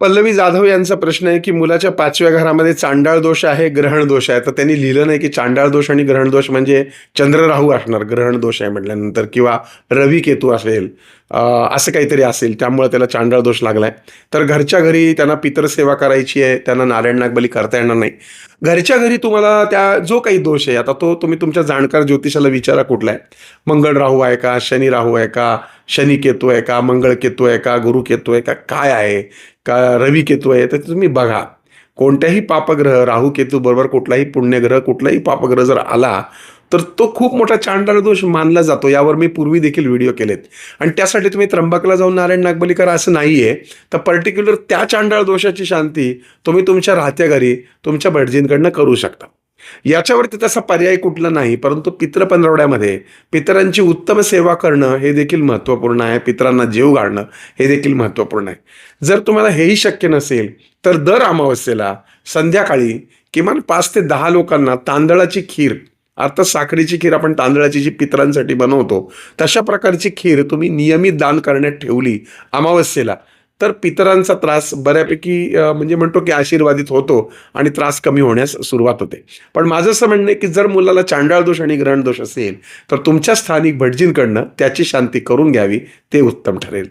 पल्लवी जाधव यांचा प्रश्न आहे की मुलाच्या पाचव्या घरामध्ये चांडाळ दोष आहे ग्रहण दोष आहे. तर त्यांनी लिहिलं नाही की चांडाळ दोष आणि ग्रहण दोष म्हणजे चंद्र राहू असणार ग्रहण दोष आहे म्हटल्यानंतर किंवा रवी केतू असेल. असं काहीतरी असेल. त्यामुळे त्याला चांडाळ दोष लागलाय. तर घरच्या घरी त्यांना पितरसेवा करायची आहे. त्यांना नारायण नागबली करता येणार नाही. घरच्या घरी तुम्हाला त्या जो काही दोष आहे आता तो तुम्ही तुमच्या जाणकार ज्योतिषाला विचारा कुठला आहे मंगळ राहू आहे का? शनी राहू आहे का? शनी केतू आहे का? मंगळ केतू आहे का? गुरु केतू आहे का? काय आहे? का रवी केतू आहे तर तुम्ही बघा. कोणत्याही पापग्रह राहू केतू बरोबर कुठलाही पुण्यग्रह कुठलाही पापग्रह जर आला तर तो खूप मोठा चांडाळ दोष मानला जातो. यावर मी पूर्वी देखील व्हिडिओ केलेत. आणि त्यासाठी तुम्ही त्र्यंबकला जाऊन नारायण नागबली करा असं नाही आहे तर पर्टिक्युलर त्या चांडाळ दोषाची शांती तुम्ही तुमच्या राहत्या घरी तुमच्या भटजींकडनं करू शकता. याच्यावरती तसा पर्याय कुठला नाही परंतु पित्र पंधरवड्यामध्ये पितरांची उत्तम सेवा करणं हे देखील महत्त्वपूर्ण आहे. पितरांना जीव घालणं हे देखील महत्त्वपूर्ण आहे. जर तुम्हाला हेही शक्य नसेल तर दर अमावस्येला संध्याकाळी किमान पाच ते दहा लोकांना तांदळाची खीर अर्थात साखरेची खीर आपण तांदळाची जी पितरांसाठी बनवतो तशा प्रकारची खीर तुम्ही नियमित दान करण्यात ठेवली अमावस्येला तर पितरांचा त्रास बऱ्यापैकी म्हणजे म्हणतो की आशीर्वादित होतो आणि त्रास कमी होण्यास सुरुवात होते. पण माझं असं म्हणणं आहे की जर मुलाला चांडाळ दोष आणि ग्रहण दोष असेल तर तुमच्या स्थानिक भटजींकडनं त्याची शांती करून घ्यावी ते उत्तम ठरेल.